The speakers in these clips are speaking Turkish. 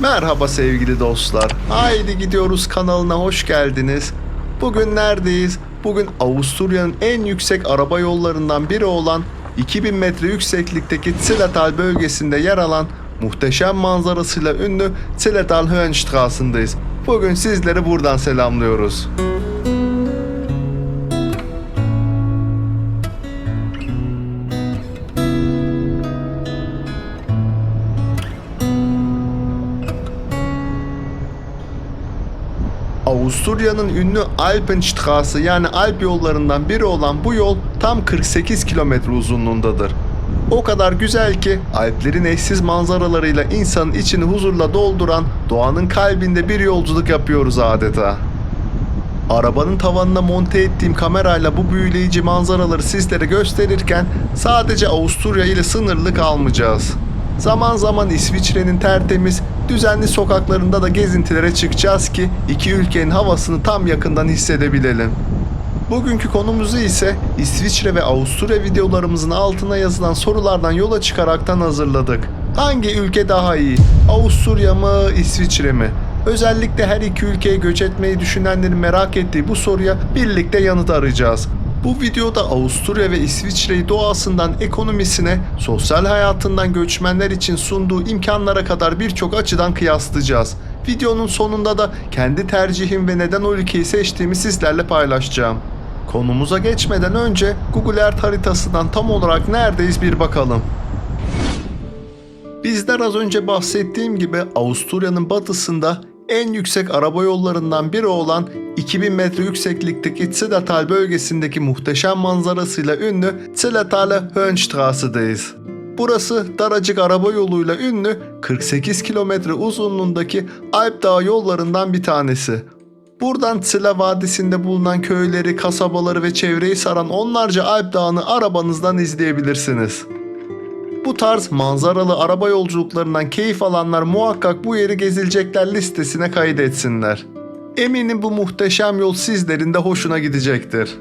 Merhaba sevgili dostlar. Haydi gidiyoruz kanalına hoş geldiniz. Bugün neredeyiz? Bugün Avusturya'nın en yüksek araba yollarından biri olan 2000 metre yükseklikteki Zillertal bölgesinde yer alan muhteşem manzarasıyla ünlü Zillertal Höhenstrasse'ndayız. Bugün sizleri buradan selamlıyoruz. Avusturya'nın ünlü Alpenstraße yani Alp yollarından biri olan bu yol tam 48 kilometre uzunluğundadır. O kadar güzel ki Alplerin eşsiz manzaralarıyla insanın içini huzurla dolduran doğanın kalbinde bir yolculuk yapıyoruz adeta. Arabanın tavanına monte ettiğim kamerayla bu büyüleyici manzaraları sizlere gösterirken sadece Avusturya ile sınırlı kalmayacağız. Zaman zaman İsviçre'nin tertemiz, düzenli sokaklarında da gezintilere çıkacağız ki iki ülkenin havasını tam yakından hissedebilelim. Bugünkü konumuzu ise İsviçre ve Avusturya videolarımızın altına yazılan sorulardan yola çıkaraktan hazırladık. Hangi ülke daha iyi? Avusturya mı, İsviçre mi? Özellikle her iki ülkeye göç etmeyi düşünenlerin merak ettiği bu soruya birlikte yanıt arayacağız. Bu videoda Avusturya ve İsviçre'yi doğasından ekonomisine, sosyal hayatından göçmenler için sunduğu imkanlara kadar birçok açıdan kıyaslayacağız. Videonun sonunda da kendi tercihim ve neden o ülkeyi seçtiğimi sizlerle paylaşacağım. Konumuza geçmeden önce Google Earth haritasından tam olarak neredeyiz bir bakalım. Bizler az önce bahsettiğim gibi Avusturya'nın batısında en yüksek araba yollarından biri olan 2000 metre yükseklikteki Zillertal bölgesindeki muhteşem manzarasıyla ünlü Zillertaler Höhenstrasse'deyiz. Burası daracık araba yoluyla ünlü 48 kilometre uzunluğundaki Alp Dağı yollarından bir tanesi. Buradan Sila Vadisi'nde bulunan köyleri, kasabaları ve çevreyi saran onlarca Alp Dağı'nı arabanızdan izleyebilirsiniz. Bu tarz manzaralı araba yolculuklarından keyif alanlar muhakkak bu yeri gezilecekler listesine kaydetsinler. Eminim bu muhteşem yol sizlerin de hoşuna gidecektir.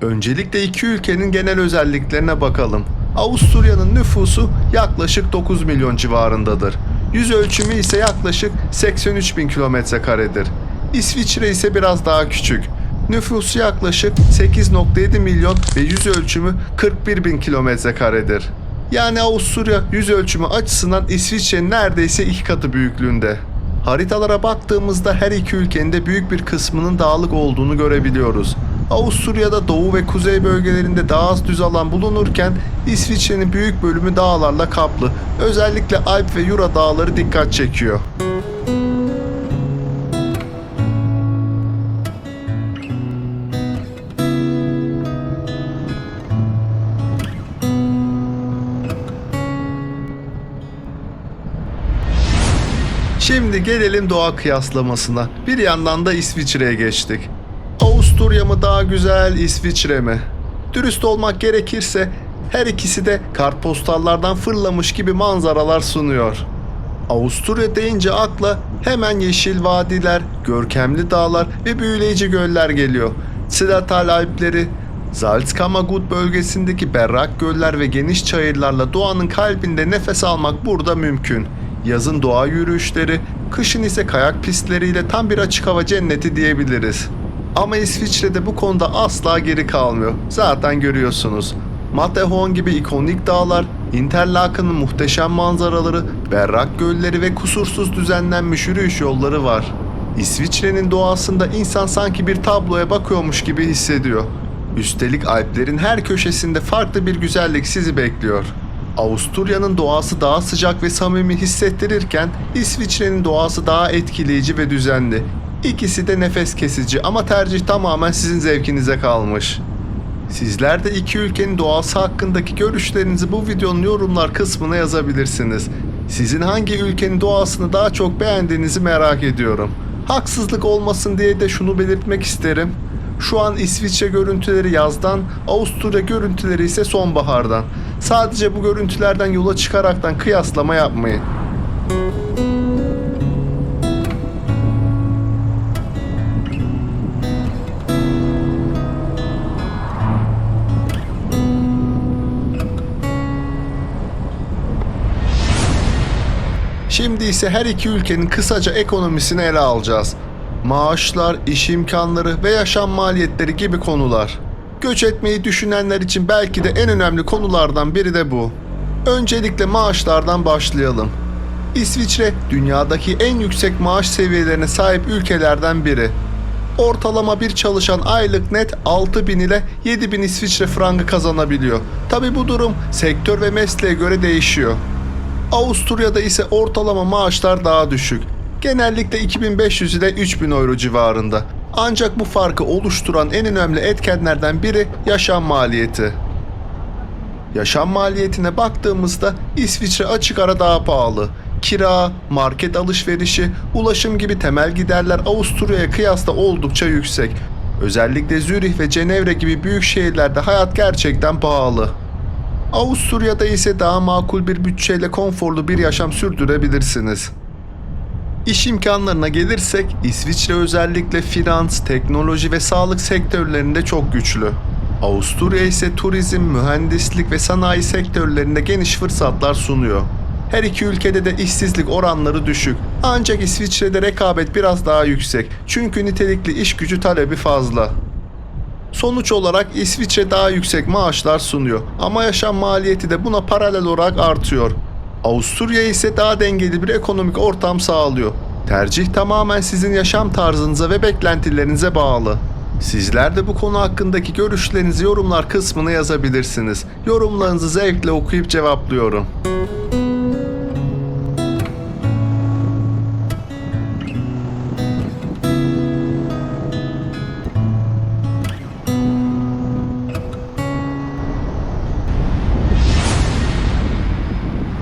Öncelikle iki ülkenin genel özelliklerine bakalım. Avusturya'nın nüfusu yaklaşık 9 milyon civarındadır. Yüz ölçümü ise yaklaşık 83 bin kilometre karedir. İsviçre ise biraz daha küçük. Nüfusu yaklaşık 8.7 milyon ve yüz ölçümü 41 bin kilometre karedir. Yani Avusturya yüz ölçümü açısından İsviçre'nin neredeyse iki katı büyüklüğünde. Haritalara baktığımızda her iki ülkenin de büyük bir kısmının dağlık olduğunu görebiliyoruz. Avusturya'da doğu ve kuzey bölgelerinde daha az düz alan bulunurken İsviçre'nin büyük bölümü dağlarla kaplı. Özellikle Alp ve Jura dağları dikkat çekiyor. Şimdi gelelim doğa kıyaslamasına. Bir yandan da İsviçre'ye geçtik. Avusturya mı daha güzel, İsviçre mi? Dürüst olmak gerekirse her ikisi de kartpostallardan fırlamış gibi manzaralar sunuyor. Avusturya deyince akla hemen yeşil vadiler, görkemli dağlar ve büyüleyici göller geliyor. Zillertal Alpleri, Salzkammergut bölgesindeki berrak göller ve geniş çayırlarla doğanın kalbinde nefes almak burada mümkün. Yazın doğa yürüyüşleri, kışın ise kayak pistleriyle tam bir açık hava cenneti diyebiliriz. Ama İsviçre'de bu konuda asla geri kalmıyor. Zaten görüyorsunuz. Matterhorn gibi ikonik dağlar, Interlaken'ın muhteşem manzaraları, berrak gölleri ve kusursuz düzenlenmiş yürüyüş yolları var. İsviçre'nin doğasında insan sanki bir tabloya bakıyormuş gibi hissediyor. Üstelik Alplerin her köşesinde farklı bir güzellik sizi bekliyor. Avusturya'nın doğası daha sıcak ve samimi hissettirirken İsviçre'nin doğası daha etkileyici ve düzenli. İkisi de nefes kesici ama tercih tamamen sizin zevkinize kalmış. Sizler de iki ülkenin doğası hakkındaki görüşlerinizi bu videonun yorumlar kısmına yazabilirsiniz. Sizin hangi ülkenin doğasını daha çok beğendiğinizi merak ediyorum. Haksızlık olmasın diye de şunu belirtmek isterim. Şu an İsviçre görüntüleri yazdan, Avusturya görüntüleri ise sonbahardan. Sadece bu görüntülerden yola çıkaraktan kıyaslama yapmayın. Şimdi ise her iki ülkenin kısaca ekonomisini ele alacağız. Maaşlar, iş imkanları ve yaşam maliyetleri gibi konular. Göç etmeyi düşünenler için belki de en önemli konulardan biri de bu. Öncelikle maaşlardan başlayalım. İsviçre dünyadaki en yüksek maaş seviyelerine sahip ülkelerden biri. Ortalama bir çalışan aylık net 6000 ile 7000 İsviçre frangı kazanabiliyor. Tabi bu durum sektör ve mesleğe göre değişiyor. Avusturya'da ise ortalama maaşlar daha düşük. Genellikle 2500 ile 3000 euro civarında. Ancak bu farkı oluşturan en önemli etkenlerden biri yaşam maliyeti. Yaşam maliyetine baktığımızda İsviçre açık ara daha pahalı. Kira, market alışverişi, ulaşım gibi temel giderler Avusturya'ya kıyasla oldukça yüksek. Özellikle Zürih ve Cenevre gibi büyük şehirlerde hayat gerçekten pahalı. Avusturya'da ise daha makul bir bütçeyle konforlu bir yaşam sürdürebilirsiniz. İş imkanlarına gelirsek İsviçre özellikle finans, teknoloji ve sağlık sektörlerinde çok güçlü. Avusturya ise turizm, mühendislik ve sanayi sektörlerinde geniş fırsatlar sunuyor. Her iki ülkede de işsizlik oranları düşük. Ancak İsviçre'de rekabet biraz daha yüksek. Çünkü nitelikli iş gücü talebi fazla. Sonuç olarak İsviçre daha yüksek maaşlar sunuyor ama yaşam maliyeti de buna paralel olarak artıyor. Avusturya ise daha dengeli bir ekonomik ortam sağlıyor. Tercih tamamen sizin yaşam tarzınıza ve beklentilerinize bağlı. Sizler de bu konu hakkındaki görüşlerinizi yorumlar kısmına yazabilirsiniz. Yorumlarınızı zevkle okuyup cevaplıyorum.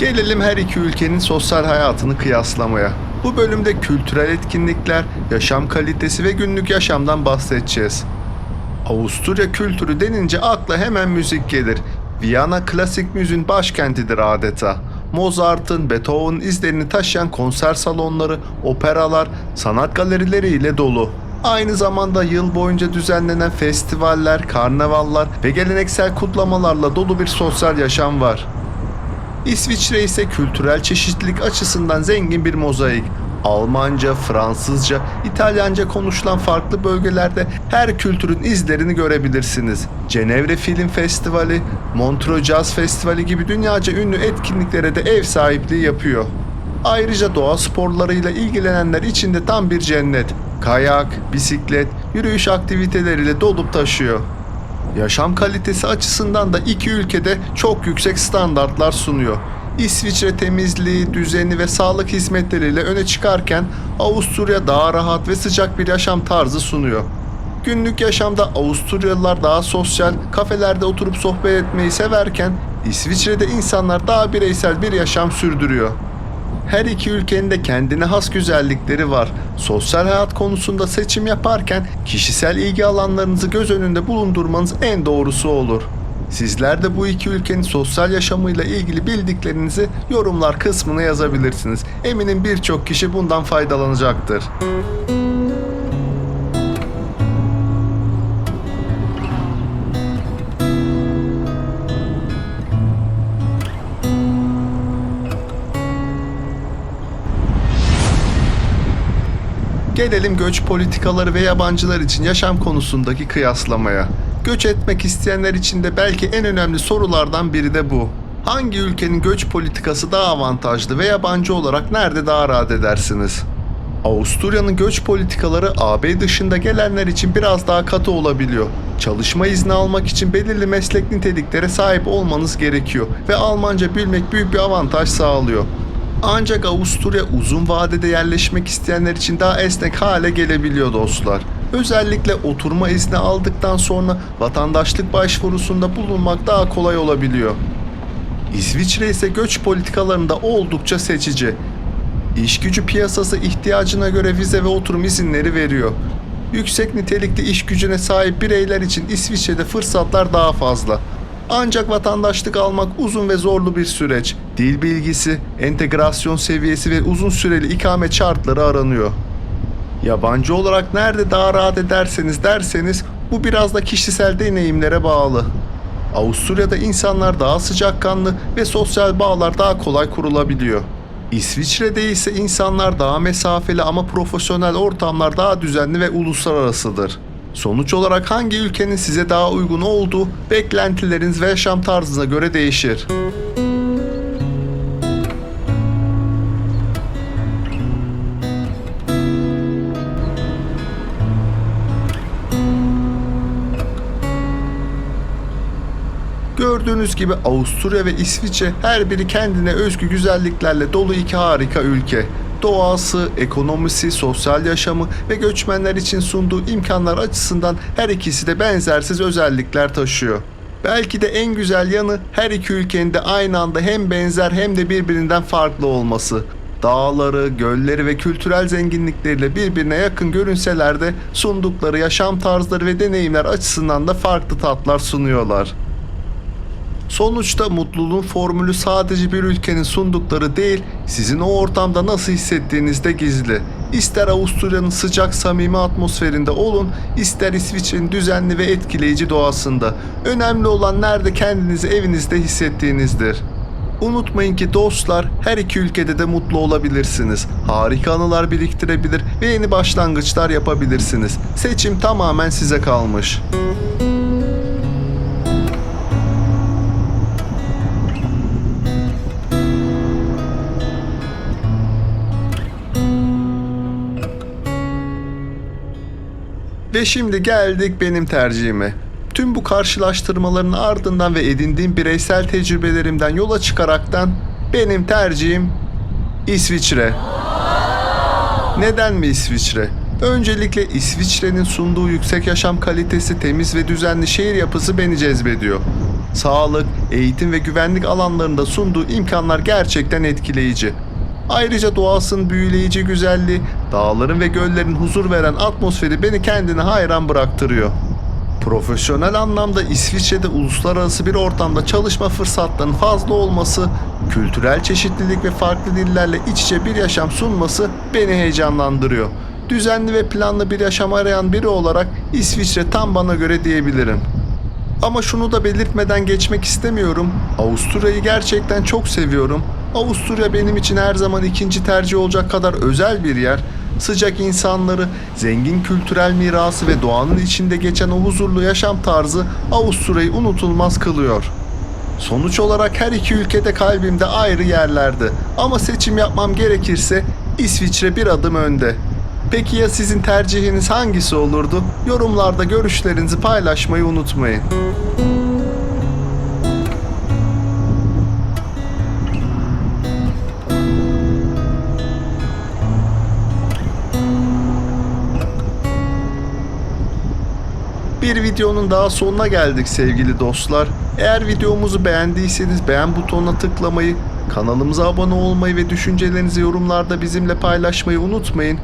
Gelelim her iki ülkenin sosyal hayatını kıyaslamaya. Bu bölümde kültürel etkinlikler, yaşam kalitesi ve günlük yaşamdan bahsedeceğiz. Avusturya kültürü denince akla hemen müzik gelir. Viyana klasik müziğin başkentidir adeta. Mozart'ın, Beethoven'ın izlerini taşıyan konser salonları, operalar, sanat galerileri ile dolu. Aynı zamanda yıl boyunca düzenlenen festivaller, karnavallar ve geleneksel kutlamalarla dolu bir sosyal yaşam var. İsviçre ise kültürel çeşitlilik açısından zengin bir mozaik. Almanca, Fransızca, İtalyanca konuşulan farklı bölgelerde her kültürün izlerini görebilirsiniz. Cenevre Film Festivali, Montreux Jazz Festivali gibi dünyaca ünlü etkinliklere de ev sahipliği yapıyor. Ayrıca doğa sporlarıyla ilgilenenler için de tam bir cennet. Kayak, bisiklet, yürüyüş aktiviteleriyle dolup taşıyor. Yaşam kalitesi açısından da iki ülkede çok yüksek standartlar sunuyor. İsviçre temizliği, düzeni ve sağlık hizmetleriyle öne çıkarken Avusturya daha rahat ve sıcak bir yaşam tarzı sunuyor. Günlük yaşamda Avusturyalılar daha sosyal, kafelerde oturup sohbet etmeyi severken İsviçre'de insanlar daha bireysel bir yaşam sürdürüyor. Her iki ülkenin de kendine has güzellikleri var. Sosyal hayat konusunda seçim yaparken kişisel ilgi alanlarınızı göz önünde bulundurmanız en doğrusu olur. Sizler de bu iki ülkenin sosyal yaşamıyla ilgili bildiklerinizi yorumlar kısmına yazabilirsiniz. Eminim birçok kişi bundan faydalanacaktır. Gelelim göç politikaları ve yabancılar için yaşam konusundaki kıyaslamaya. Göç etmek isteyenler için de belki en önemli sorulardan biri de bu. Hangi ülkenin göç politikası daha avantajlı ve yabancı olarak nerede daha rahat edersiniz? Avusturya'nın göç politikaları AB dışında gelenler için biraz daha katı olabiliyor. Çalışma izni almak için belirli meslek niteliklere sahip olmanız gerekiyor ve Almanca bilmek büyük bir avantaj sağlıyor. Ancak Avusturya uzun vadede yerleşmek isteyenler için daha esnek hale gelebiliyor dostlar. Özellikle oturma izni aldıktan sonra vatandaşlık başvurusunda bulunmak daha kolay olabiliyor. İsviçre ise göç politikalarında oldukça seçici. İş gücü piyasası ihtiyacına göre vize ve oturum izinleri veriyor. Yüksek nitelikli iş gücüne sahip bireyler için İsviçre'de fırsatlar daha fazla. Ancak vatandaşlık almak uzun ve zorlu bir süreç. Dil bilgisi, entegrasyon seviyesi ve uzun süreli ikamet şartları aranıyor. Yabancı olarak nerede daha rahat ederseniz derseniz bu biraz da kişisel deneyimlere bağlı. Avusturya'da insanlar daha sıcakkanlı ve sosyal bağlar daha kolay kurulabiliyor. İsviçre'de ise insanlar daha mesafeli ama profesyonel ortamlar daha düzenli ve uluslararasıdır. Sonuç olarak hangi ülkenin size daha uygun olduğu beklentileriniz ve yaşam tarzınıza göre değişir. Gördüğünüz gibi Avusturya ve İsviçre her biri kendine özgü güzelliklerle dolu iki harika ülke. Doğası, ekonomisi, sosyal yaşamı ve göçmenler için sunduğu imkanlar açısından her ikisi de benzersiz özellikler taşıyor. Belki de en güzel yanı her iki ülkenin de aynı anda hem benzer hem de birbirinden farklı olması. Dağları, gölleri ve kültürel zenginlikleriyle birbirine yakın görünseler de sundukları yaşam tarzları ve deneyimler açısından da farklı tatlar sunuyorlar. Sonuçta mutluluğun formülü sadece bir ülkenin sundukları değil, sizin o ortamda nasıl hissettiğinizde gizli. İster Avusturya'nın sıcak samimi atmosferinde olun, ister İsviçre'nin düzenli ve etkileyici doğasında. Önemli olan nerede kendinizi evinizde hissettiğinizdir. Unutmayın ki dostlar her iki ülkede de mutlu olabilirsiniz. Harika anılar biriktirebilir ve yeni başlangıçlar yapabilirsiniz. Seçim tamamen size kalmış. Şimdi geldik benim tercihime. Tüm bu karşılaştırmaların ardından ve edindiğim bireysel tecrübelerimden yola çıkaraktan benim tercihim İsviçre. Neden mi İsviçre? Öncelikle İsviçre'nin sunduğu yüksek yaşam kalitesi, temiz ve düzenli şehir yapısı beni cezbediyor. Sağlık, eğitim ve güvenlik alanlarında sunduğu imkanlar gerçekten etkileyici. Ayrıca doğasının büyüleyici güzelliği, dağların ve göllerin huzur veren atmosferi beni kendine hayran bıraktırıyor. Profesyonel anlamda İsviçre'de uluslararası bir ortamda çalışma fırsatlarının fazla olması, kültürel çeşitlilik ve farklı dillerle iç içe bir yaşam sunması beni heyecanlandırıyor. Düzenli ve planlı bir yaşam arayan biri olarak İsviçre tam bana göre diyebilirim. Ama şunu da belirtmeden geçmek istemiyorum. Avusturya'yı gerçekten çok seviyorum. Avusturya benim için her zaman ikinci tercih olacak kadar özel bir yer. Sıcak insanları, zengin kültürel mirası ve doğanın içinde geçen o huzurlu yaşam tarzı Avusturya'yı unutulmaz kılıyor. Sonuç olarak her iki ülkede kalbimde ayrı yerlerde. Ama seçim yapmam gerekirse İsviçre bir adım önde. Peki ya sizin tercihiniz hangisi olurdu? Yorumlarda görüşlerinizi paylaşmayı unutmayın. Videonun daha sonuna geldik sevgili dostlar. Eğer videomuzu beğendiyseniz beğen butonuna tıklamayı, kanalımıza abone olmayı ve düşüncelerinizi yorumlarda bizimle paylaşmayı unutmayın.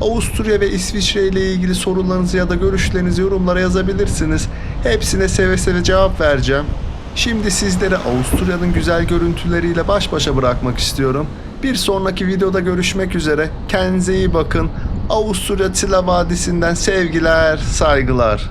Avusturya ve İsviçre ile ilgili sorularınızı ya da görüşlerinizi yorumlara yazabilirsiniz. Hepsine seve seve cevap vereceğim. Şimdi sizleri Avusturya'nın güzel görüntüleriyle baş başa bırakmak istiyorum. Bir sonraki videoda görüşmek üzere. Kendinize iyi bakın. Avusturya Tila Vadisi'nden sevgiler, saygılar.